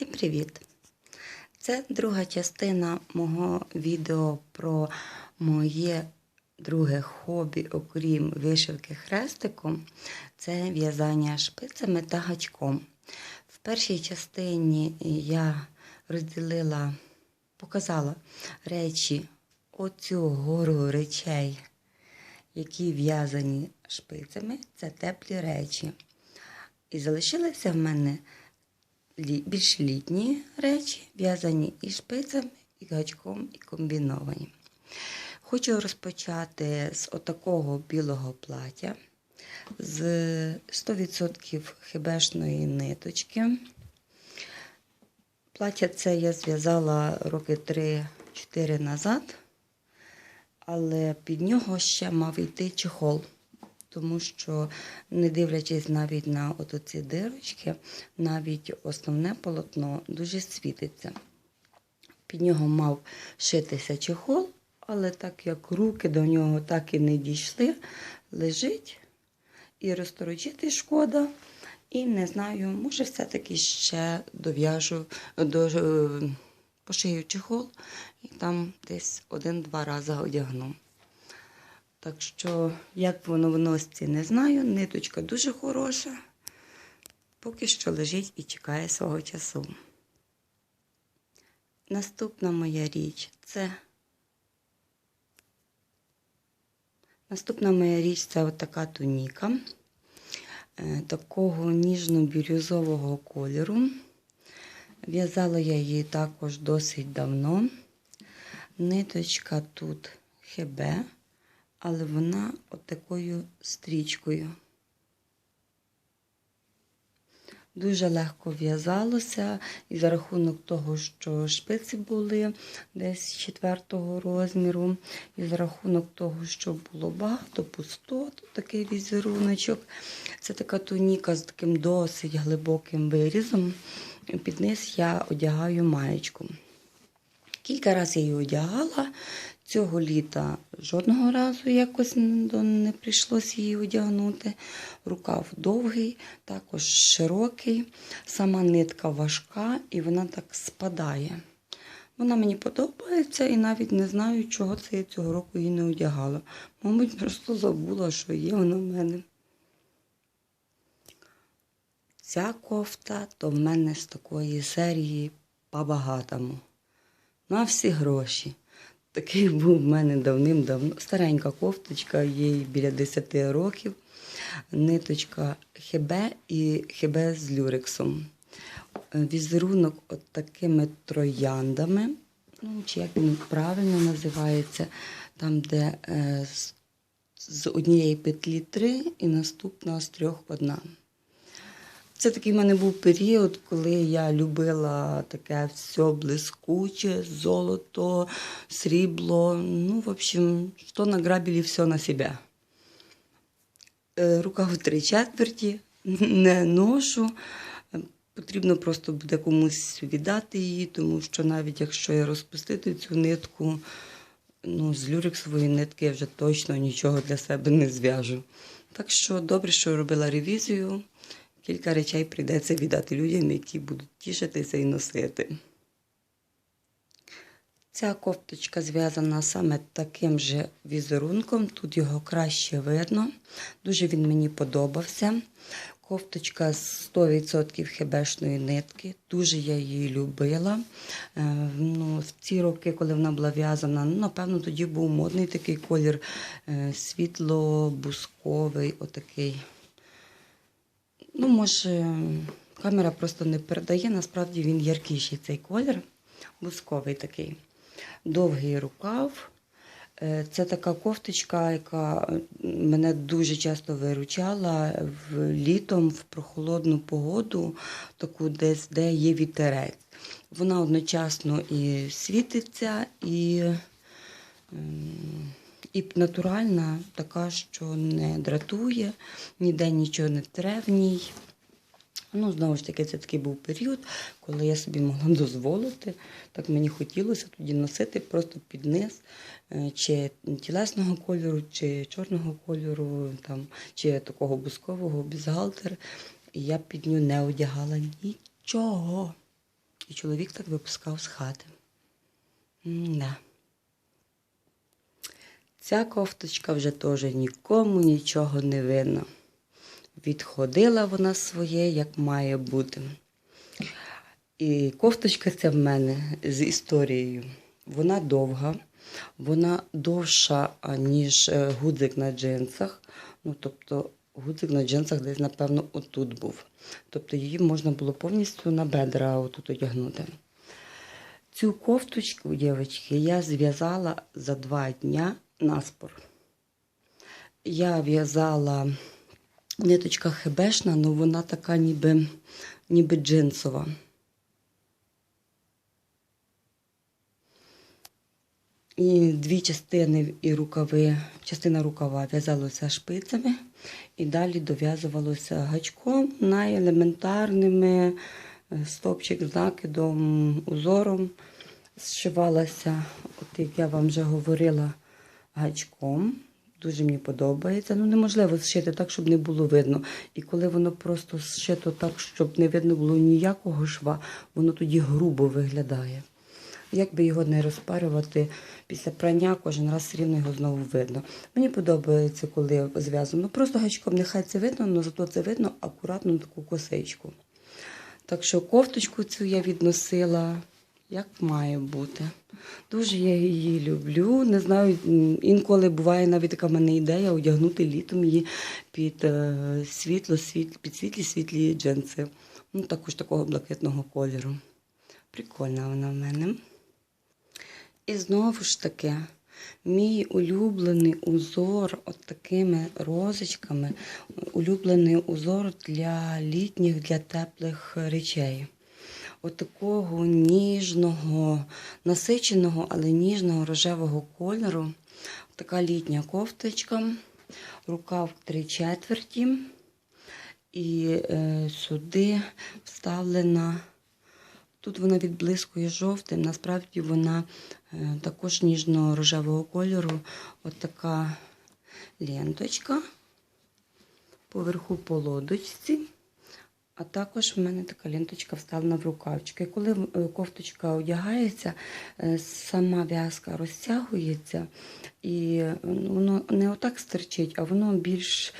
Всім привіт! Це друга частина мого відео про моє друге хобі, окрім вишивки хрестиком, це в'язання шпицями та гачком. В першій частині я розділила, показала речі, оцю гору речей, які в'язані шпицями, це теплі речі. І залишилися в мене більш літні речі, в'язані і шпицями, і гачком, і комбіновані. Хочу розпочати з отакого білого плаття з 100% хибешної ниточки. Плаття це я зв'язала роки 3-4 назад, але під нього ще мав йти чехол тому що, не дивлячись навіть на ці дирочки, навіть основне полотно дуже світиться. Під нього мав шитися чехол, але так як руки до нього так і не дійшли, лежить і розторочити шкода. І не знаю, може, все-таки ще дов'яжу, до, е, пошию чехол і там десь один-два рази одягну. Так що, як воно в носці, не знаю. Ниточка дуже хороша. Поки що лежить і чекає свого часу. Наступна моя річ це. Наступна моя річ це отака туніка е, такого ніжно-бірюзового кольору. В'язала я її також досить давно. Ниточка тут хебе але вона от такою стрічкою. Дуже легко в'язалося, і за рахунок того, що шпиці були десь четвертого розміру, і за рахунок того, що було багато пустот, такий візеруночок. Це така туніка з таким досить глибоким вирізом. Під низ я одягаю маєчку. Кілька разів я її одягала. Цього літа жодного разу якось не прийшлося її одягнути. Рукав довгий, також широкий, сама нитка важка і вона так спадає. Вона мені подобається і навіть не знаю, чого це я цього року її не одягала. Мабуть, просто забула, що є вона в мене. Ця кофта то в мене з такої серії по-багатому. На всі гроші. Такий був в мене давним-давно. Старенька кофточка, їй біля 10 років. Ниточка хебе і хебе з люрексом. Візерунок от такими трояндами. Ну, чи як він правильно називається, там, де е, з, однієї петлі три і наступна з трьох одна. Це такий в мене був період, коли я любила таке все блискуче, золото, срібло. Ну, в общем, що награбили, все на себе. Е, Рука в три четверті, не ношу. Потрібно просто буде комусь віддати її, тому що навіть якщо я розпустити цю нитку, ну, з люрексової нитки я вже точно нічого для себе не зв'яжу. Так що добре, що робила ревізію. Кілька речей прийдеться віддати людям, які будуть тішитися і носити. Ця кофточка зв'язана саме таким же візерунком, тут його краще видно. Дуже він мені подобався. Кофточка з 100% хебешної нитки, дуже я її любила. Е, ну, В ці роки, коли вона була в'язана, ну, напевно, тоді був модний такий колір е, світло-бусковий, отакий. Ну, може, камера просто не передає, насправді він яркіший цей колір, бусковий такий. Довгий рукав. Е, Це така кофточка, яка мене дуже часто виручала в літом в прохолодну погоду, таку десь, де є вітерець. Вона одночасно і світиться, і, і натуральна, така, що не дратує, ніде нічого не тре в ній. Ну, знову ж таки, це такий був період, коли я собі могла дозволити. Так мені хотілося тоді носити просто під низ е, чи тілесного кольору, чи чорного кольору, там, чи такого бускового бюстгальтер. І я під нього не одягала нічого. і чоловік так випускав з хати. М-да. Ця кофточка вже теж нікому нічого не видно. Відходила вона своє, як має бути. І кофточка ця в мене з історією. Вона довга, вона довша, ніж е, гудзик на джинсах. Ну, тобто, гудзик на джинсах десь, напевно, отут був. Тобто її можна було повністю на бедра отут одягнути. Цю кофточку, дівчатки, я зв'язала за два дня наспор. Я в'язала ниточка хебешна, але вона така ніби, ніби джинсова. І дві частини і рукави, частина рукава в'язалася шпицями, і далі дов'язувалося гачком найелементарними е, стопчик з накидом, узором. Зшивалася, от як я вам вже говорила, гачком. Дуже мені подобається. Ну, неможливо зшити так, щоб не було видно. І коли воно просто зшито так, щоб не видно було ніякого шва, воно тоді грубо виглядає. Як би його не розпарювати після прання, кожен раз рівно його знову видно. Мені подобається, коли зв'язано. Просто гачком нехай це видно, але зато це видно акуратно таку косичку. Так що кофточку цю я відносила, як має бути. Дуже я її люблю. Не знаю, інколи буває навіть така в мене ідея одягнути літом її під е, світло, світ, під світлі світлі джинси. Ну, також такого блакитного кольору. Прикольна вона в мене. І знову ж таки, мій улюблений узор от такими розочками, улюблений узор для літніх, для теплих речей. От такого ніжного, насиченого, але ніжного рожевого кольору. Така літня кофточка, рукав три четверті. І е, сюди вставлена Тут вона відблискує жовтим, насправді вона е, також ніжно-рожевого кольору. От така ленточка поверху по лодочці. А також в мене така ленточка вставлена в рукавчики. Коли е, кофточка одягається, е, сама в'язка розтягується, і е, воно не отак стерчить, а воно більш,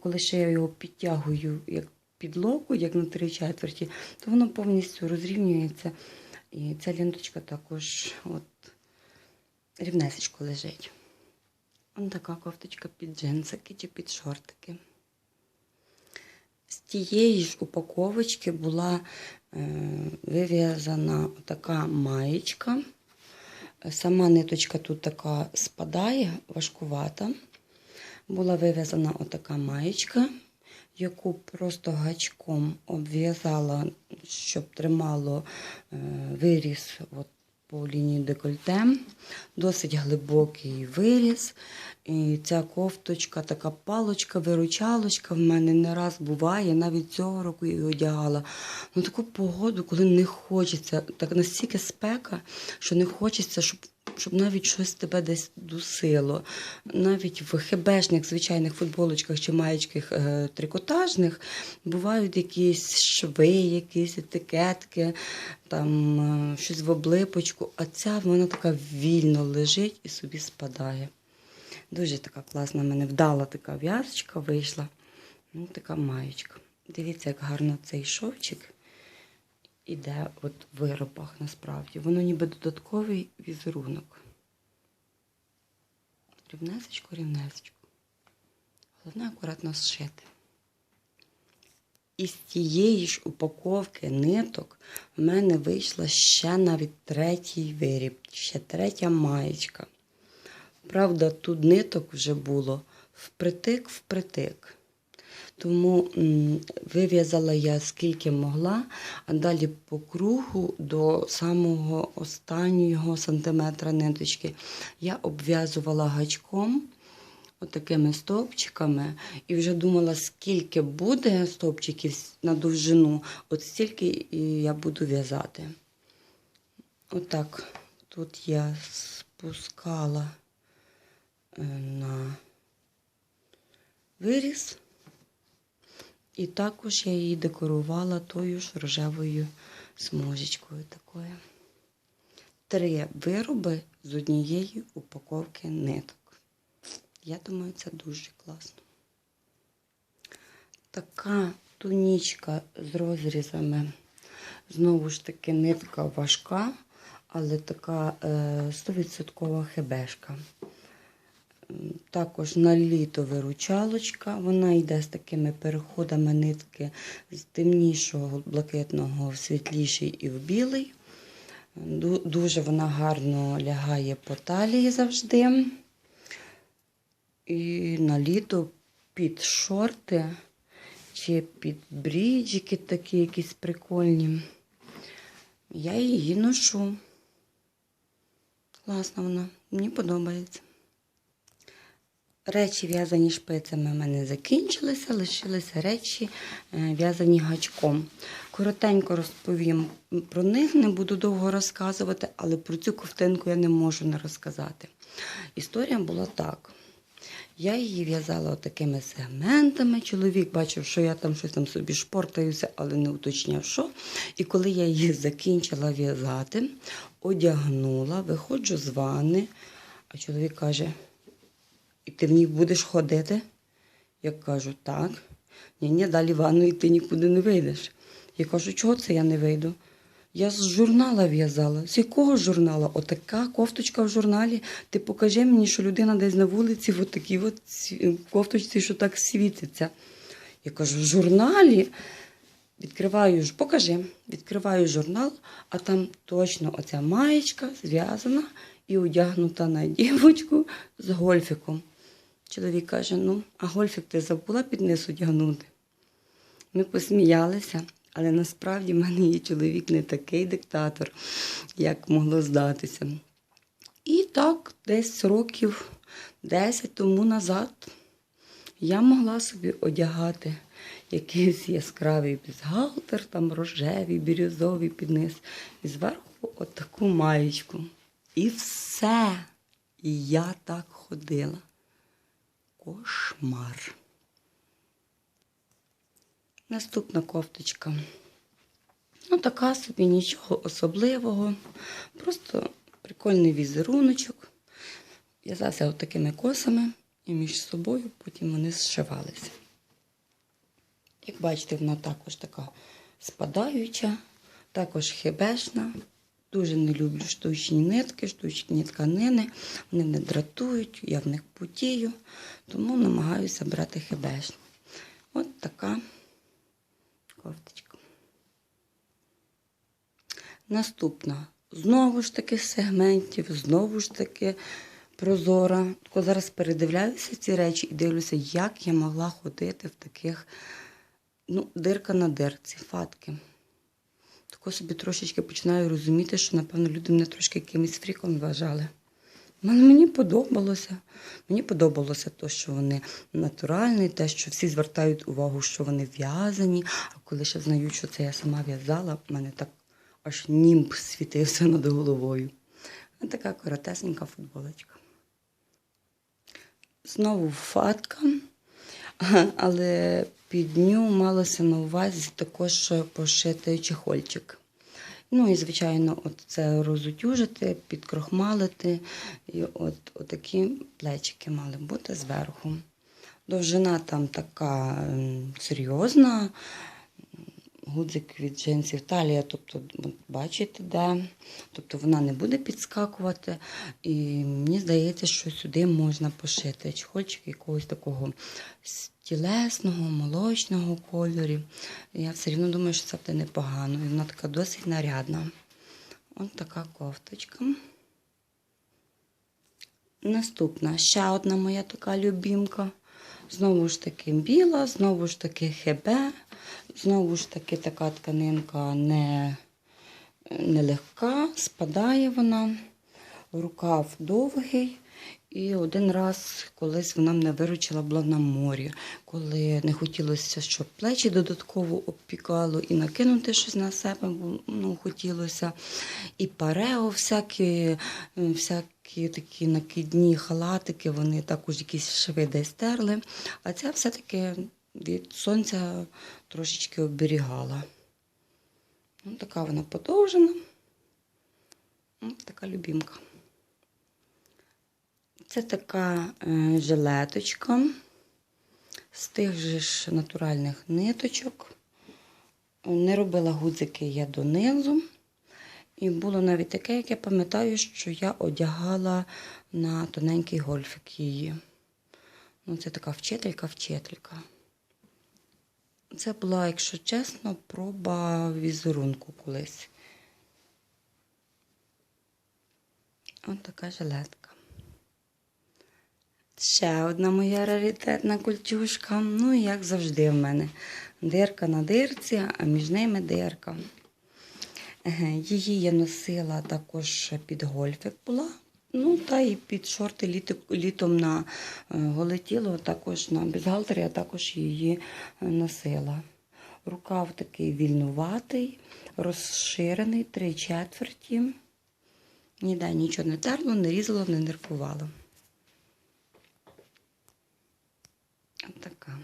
коли ще я його підтягую, як підлогу, як на три четверті, то воно повністю розрівнюється. І ця ленточка також от, рівнесечко лежить. Ось така кофточка під джинсики чи під шортики. З тієї ж упаковочки була е, вив'язана така маєчка. Сама ниточка тут така спадає, важкувата. Була вив'язана отака маєчка яку просто гачком обв'язала, щоб тримало е, виріс от по лінії декольте. Досить глибокий виріс. І ця кофточка, така палочка-виручалочка в мене не раз буває. Навіть цього року її одягала. Ну таку погоду, коли не хочеться, так настільки спека, що не хочеться, щоб щоб навіть щось тебе десь дусило. Навіть в хебешних звичайних футболочках чи маєчках е, трикотажних бувають якісь шви, якісь етикетки, там е, щось в облипочку, а ця вона така вільно лежить і собі спадає. Дуже така класна мене вдала така в'язочка вийшла. Ну, така маєчка. Дивіться, як гарно цей шовчик іде в виробах насправді. Воно ніби додатковий візерунок. Рівнесечко, рівнесечко. Головне акуратно зшити. Із тієї ж упаковки ниток в мене вийшла ще навіть третій виріб, ще третя маєчка. Правда, тут ниток вже було впритик-впритик. Тому вив'язала я скільки могла, а далі по кругу до самого останнього сантиметра ниточки я обв'язувала гачком отакими стовпчиками і вже думала, скільки буде стовпчиків на довжину, от стільки я буду в'язати. Отак, тут я спускала на виріз. І також я її декорувала тою ж рожевою смужечкою такою. Три вироби з однієї упаковки ниток. Я думаю, це дуже класно. Така тунічка з розрізами. Знову ж таки, нитка важка, але така е, 100% хебешка. Також на літо виручалочка. Вона йде з такими переходами нитки з темнішого блакитного в світліший і в білий. Дуже вона гарно лягає по талії завжди. І на літо під шорти чи під бріджики такі якісь прикольні. Я її ношу. Класна вона, мені подобається. Речі в'язані шпицями в мене закінчилися, лишилися речі е, в'язані гачком. Коротенько розповім про них, не буду довго розказувати, але про цю ковтинку я не можу не розказати. Історія була так. Я її в'язала такими сегментами. Чоловік бачив, що я там щось там собі шпортаюся, але не уточняв, що. І коли я її закінчила в'язати, одягнула, виходжу з ванни, а чоловік каже: і ти в ній будеш ходити? Я кажу, так. Ні, ні, далі в ванну і ти нікуди не вийдеш. Я кажу, чого це я не вийду? Я з журнала в'язала. З якого журнала? Отака кофточка в журналі. Ти покажи мені, що людина десь на вулиці в отакій от кофточці, що так світиться. Я кажу, в журналі. Відкриваю, покажи, відкриваю журнал, а там точно оця маєчка зв'язана і одягнута на дівочку з гольфіком. Чоловік каже: ну, а гольфік ти забула під низ одягнути. Ми посміялися, але насправді в мене є чоловік не такий диктатор, як могло здатися. І так, десь років 10 тому назад я могла собі одягати якийсь яскравий бюстгальтер, там рожевий, бірюзовий під низ, і зверху отаку маєчку. І все. І я так ходила. Кошмар. Наступна кофточка. Ну, така собі нічого особливого. Просто прикольний візеруночок. В'язався от такими косами і між собою потім вони зшивалися. Як бачите, вона також така спадаюча, також хебешна. Дуже не люблю штучні нитки, штучні тканини. Вони не дратують, я в них потію, тому намагаюся брати хебешні. От така кофточка. Наступна. Знову ж таки сегментів, знову ж таки прозора. Тако зараз передивляюся ці речі і дивлюся, як я могла ходити в таких ну, дирка на дирці, фатки. Тако собі трошечки починаю розуміти, що, напевно, люди мене трошки якимось фріком вважали. Мені подобалося. Мені подобалося те, що вони натуральні, те, що всі звертають увагу, що вони в'язані. А коли ще знають, що це я сама в'язала, в мене так аж німб світився над головою. Ось така коротесенька футболочка. Знову фатка, але під ню малося на увазі також пошити чехольчик. Ну і, звичайно, от це розутюжити, підкрохмалити. І от, такі плечики мали бути зверху. Довжина там така серйозна. Гудзик від джинсів, талія, тобто, бачите, де. Тобто вона не буде підскакувати. І мені здається, що сюди можна пошити чехольчик якогось такого тілесного, молочного кольору. Я все рівно думаю, що це буде непогано. І вона така досить нарядна. Ось така кофточка. Наступна ще одна моя така любімка. Знову ж таки біла, знову ж таки хебе, знову ж таки така тканинка не, не легка, спадає вона, рукав довгий. І один раз колись вона мене виручила була на морі, коли не хотілося, щоб плечі додатково обпікало і накинути щось на себе ну, хотілося. І парео, всякі, всякі такі накидні халатики, вони також якісь шви десь стерли. А ця все-таки від сонця трошечки оберігала. Ну, така вона подовжена. Ну, така любімка. Це така е, жилеточка з тих же ж натуральних ниточок. Не робила гудзики я донизу. І було навіть таке, як я пам'ятаю, що я одягала на тоненький гольфик її. Ну, це така вчителька-вчителька. Це була, якщо чесно, проба візерунку колись. Ось така жилетка. Ще одна моя раритетна культюшка. Ну, і як завжди в мене. Дирка на дирці, а між ними дирка. Її я носила також під гольфик була. Ну, та і під шорти літо, літом на е, голе тіло, також на бюстгальтері, я також її е, носила. Рукав такий вільнуватий, розширений, три четверті. Ніде нічого не терло, не різало, не нервувало. От така.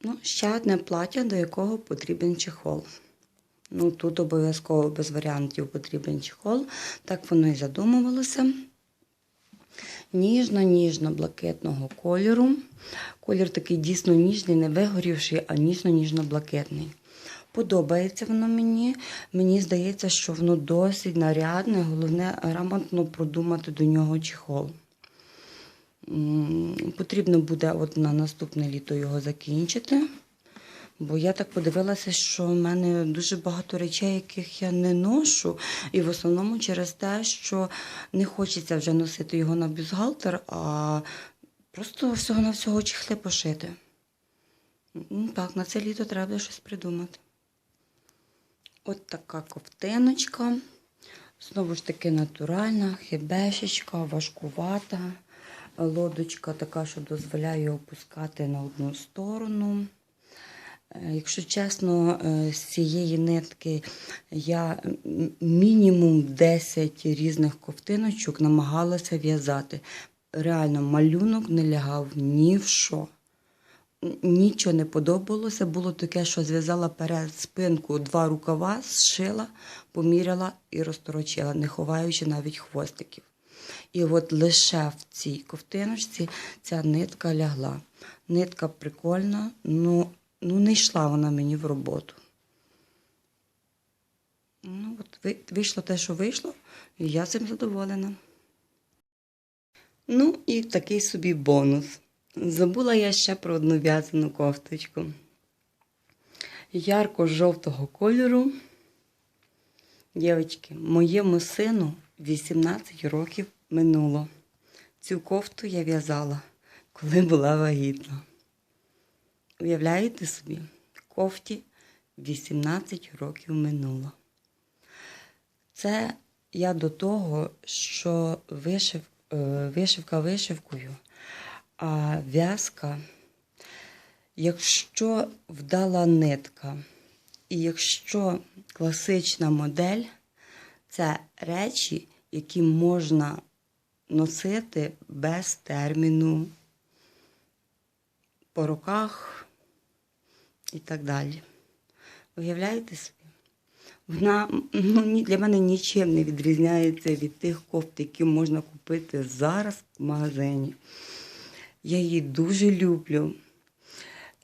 Ну, ще одне плаття, до якого потрібен чехол. Ну, тут обов'язково без варіантів потрібен чехол. Так воно і задумувалося. Ніжно-ніжно-блакитного кольору. Колір такий дійсно ніжний, не вигорівший, а ніжно-ніжно-блакитний. Подобається воно мені. Мені здається, що воно досить нарядне, головне грамотно продумати до нього чехол. Потрібно буде от на наступне літо його закінчити. Бо я так подивилася, що в мене дуже багато речей, яких я не ношу, і в основному через те, що не хочеться вже носити його на бюстгальтер, а просто всього на всього чехли пошити. Так, на це літо треба щось придумати. От така ковтиночка. Знову ж таки натуральна, хібешечка, важкувата. Лодочка така, що дозволяє опускати на одну сторону. Е, Якщо чесно, е, з цієї нитки я мінімум 10 різних ковтиночок намагалася в'язати. Реально, малюнок не лягав ні в що. Нічого не подобалося. Було таке, що зв'язала перед спинку два рукава, зшила, поміряла і розторочила, не ховаючи навіть хвостиків. І от лише в цій ковтиночці ця нитка лягла. Нитка прикольна, ну, ну не йшла вона мені в роботу. Ну, от вийшло те, що вийшло, і я цим задоволена. Ну, і такий собі бонус. Забула я ще про одну в'язану кофточку. Ярко-жовтого кольору. Дівчатки, моєму сину 18 років минуло. Цю кофту я в'язала, коли була вагітна. Уявляєте собі, кофті 18 років минуло. Це я до того, що вишив, е, вишивка вишивкою, а в'язка, якщо вдала нитка, і якщо класична модель, це речі, які можна носити без терміну по руках і так далі. Уявляєте собі? Вона ну, для мене нічим не відрізняється від тих кофт, які можна купити зараз в магазині. Я її дуже люблю.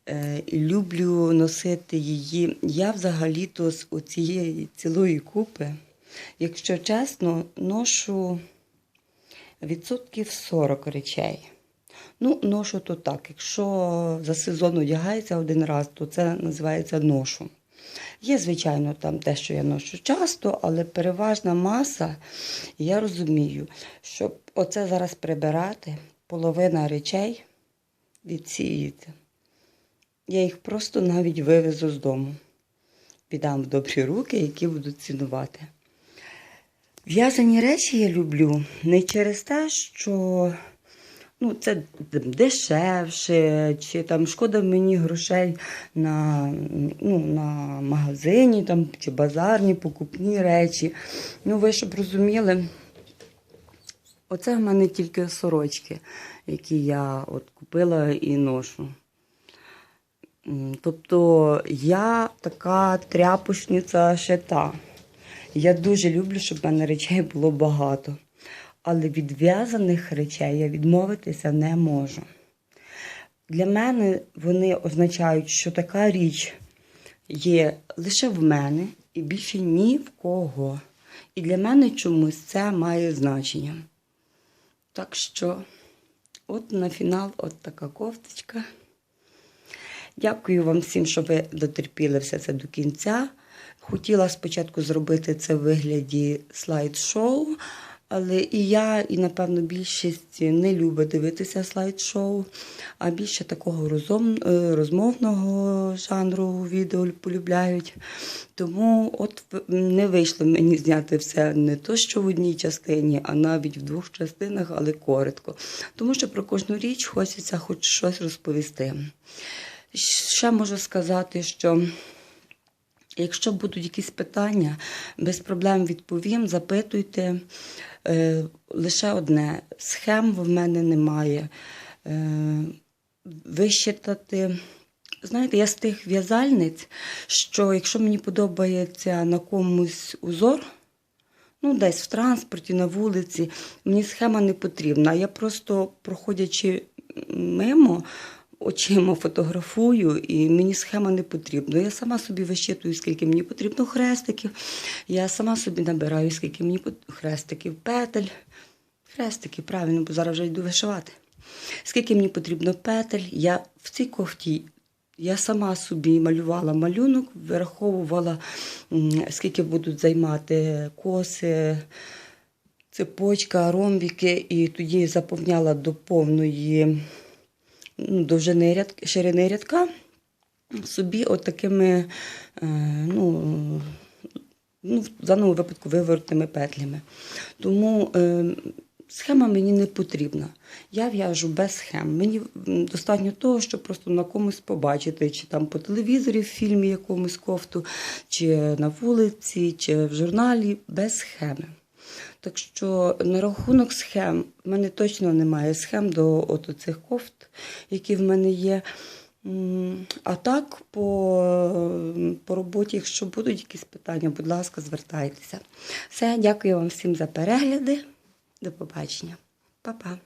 Е, люблю носити її. Я взагалі-то з оцієї цілої купи, якщо чесно, ношу відсотків 40 речей. Ну, ношу то так. Якщо за сезон одягається один раз, то це називається ношу. Є, звичайно, там те, що я ношу часто, але переважна маса, я розумію, щоб оце зараз прибирати, половина речей відсіяти. Я їх просто навіть вивезу з дому. Піддам в добрі руки, які будуть цінувати. В'язані речі я люблю не через те, що ну, це дешевше, чи там шкода мені грошей на, ну, на магазині там, чи базарні покупні речі. Ну, ви щоб розуміли, оце в мене тільки сорочки, які я от купила і ношу. Тобто я така тряпочниця ще та. Я дуже люблю, щоб в мене речей було багато. Але від в'язаних речей я відмовитися не можу. Для мене вони означають, що така річ є лише в мене і більше ні в кого. І для мене чомусь це має значення. Так що, от на фінал, от така кофточка. Дякую вам всім, що ви дотерпіли все це до кінця. Хотіла спочатку зробити це в вигляді слайд-шоу, але і я, і, напевно, більшість не любить дивитися слайд-шоу, а більше такого розум, е, розмовного жанру відео полюбляють. Тому от не вийшло мені зняти все не то, що в одній частині, а навіть в двох частинах, але коротко. Тому що про кожну річ хочеться хоч щось розповісти. Ще можу сказати, що якщо будуть якісь питання, без проблем відповім, запитуйте. Е, лише одне: схем в мене немає. Е, вищитати. Знаєте, я з тих в'язальниць, що якщо мені подобається на комусь узор, ну, десь в транспорті, на вулиці, мені схема не потрібна. Я просто, проходячи мимо, очима фотографую, і мені схема не потрібна. Я сама собі вищитую, скільки мені потрібно хрестиків. Я сама собі набираю, скільки мені хрестиків, петель. Хрестики, правильно, бо зараз вже йду вишивати. Скільки мені потрібно петель, я в цій кофті я сама собі малювала малюнок, вираховувала, скільки будуть займати коси, цепочка, ромбіки, і тоді заповняла до повної довжини ряд, ширини рядка собі от такими, е, ну, ну, в даному випадку виворотними петлями. Тому е, схема мені не потрібна. Я в'яжу без схем. Мені достатньо того, щоб просто на комусь побачити, чи там по телевізорі в фільмі якомусь кофту, чи на вулиці, чи в журналі без схеми. Так що на рахунок схем в мене точно немає схем до от цих кофт, які в мене є. А так, по, по роботі, якщо будуть якісь питання, будь ласка, звертайтеся. Все, дякую вам всім за перегляди. До побачення. Па-па.